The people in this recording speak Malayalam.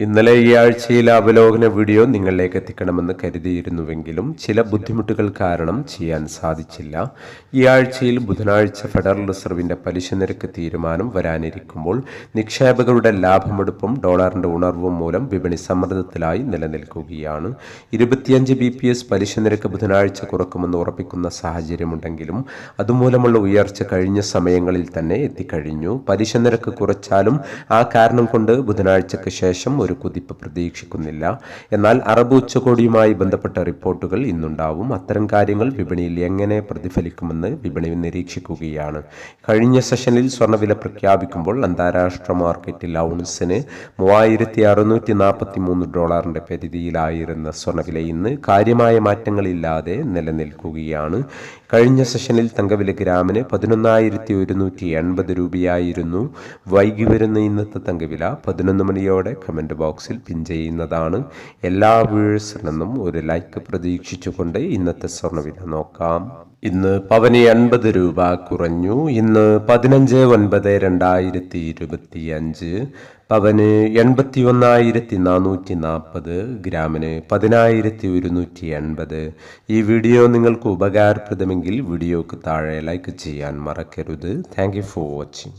ഇന്നലെ ഈ ആഴ്ചയിലെ അവലോകന വീഡിയോ നിങ്ങളിലേക്ക് എത്തിക്കണമെന്ന് കരുതിയിരുന്നുവെങ്കിലും ചില ബുദ്ധിമുട്ടുകൾ കാരണം ചെയ്യാൻ സാധിച്ചില്ല. ഈ ആഴ്ചയിൽ ബുധനാഴ്ച ഫെഡറൽ റിസർവിന്റെ പലിശ നിരക്ക് തീരുമാനം വരാനിരിക്കുമ്പോൾ നിക്ഷേപകരുടെ ലാഭമെടുപ്പും ഡോളറിന്റെ ഉണർവും മൂലം വിപണി സമ്മർദ്ദത്തിലായി നിലനിൽക്കുകയാണ്. ഇരുപത്തിയഞ്ച് ബി പി എസ് പലിശ നിരക്ക് ബുധനാഴ്ച കുറക്കുമെന്ന് ഉറപ്പിക്കുന്ന സാഹചര്യമുണ്ടെങ്കിലും അതുമൂലമുള്ള ഉയർച്ച കഴിഞ്ഞ സമയങ്ങളിൽ തന്നെ എത്തിക്കഴിഞ്ഞു. പലിശ നിരക്ക് കുറച്ചാലും ആ കാരണം കൊണ്ട് ബുധനാഴ്ചയ്ക്ക് ശേഷം ഒരു കുതിപ്പ് പ്രതീക്ഷിക്കുന്നില്ല. എന്നാൽ അറബ് ഉച്ചകോടിയുമായി ബന്ധപ്പെട്ട റിപ്പോർട്ടുകൾ ഇന്നുണ്ടാവും. അത്തരം കാര്യങ്ങൾ വിപണിയിൽ എങ്ങനെ പ്രതിഫലിക്കുമെന്ന് വിപണി നിരീക്ഷിക്കുകയാണ്. കഴിഞ്ഞ സെഷനിൽ സ്വർണവില പ്രഖ്യാപിക്കുമ്പോൾ അന്താരാഷ്ട്ര മാർക്കറ്റിൽ ഔൺസിന് മൂവായിരത്തി അറുന്നൂറ്റി നാൽപ്പത്തി മൂന്ന് ഡോളറിന്റെ പരിധിയിലായിരുന്ന സ്വർണവില ഇന്ന് കാര്യമായ മാറ്റങ്ങളില്ലാതെ നിലനിൽക്കുകയാണ്. കഴിഞ്ഞ സെഷനിൽ തങ്കവില ഗ്രാമിന് പതിനൊന്നായിരത്തി ഒരുന്നൂറ്റി എൺപത് രൂപയായിരുന്നു. വൈകി വരുന്ന ഇന്നത്തെ തങ്കവില പതിനൊന്ന് മണിയോടെ കമന്റ് ബോക്സിൽ പിൻ ചെയ്യുന്നതാണ്. എല്ലാ വ്യൂഴ്സിൽ ഒരു ലൈക്ക് പ്രതീക്ഷിച്ചുകൊണ്ട് ഇന്നത്തെ സ്വർണവില നോക്കാം. ഇന്ന് പവന് എൺപത് രൂപ കുറഞ്ഞു. ഇന്ന് പതിനഞ്ച് ഒൻപത് രണ്ടായിരത്തി ഇരുപത്തി അഞ്ച് പവന് എൺപത്തി ഒന്നായിരത്തി നാനൂറ്റി നാൽപ്പത് ഗ്രാമിന് പതിനായിരത്തി ഒരുന്നൂറ്റി എൺപത് ഈ വീഡിയോ നിങ്ങൾക്ക് ഉപകാരപ്രദമെങ്കിൽ വീഡിയോക്ക് താഴെ ലൈക്ക് ചെയ്യാൻ മറക്കരുത്. Thank for watching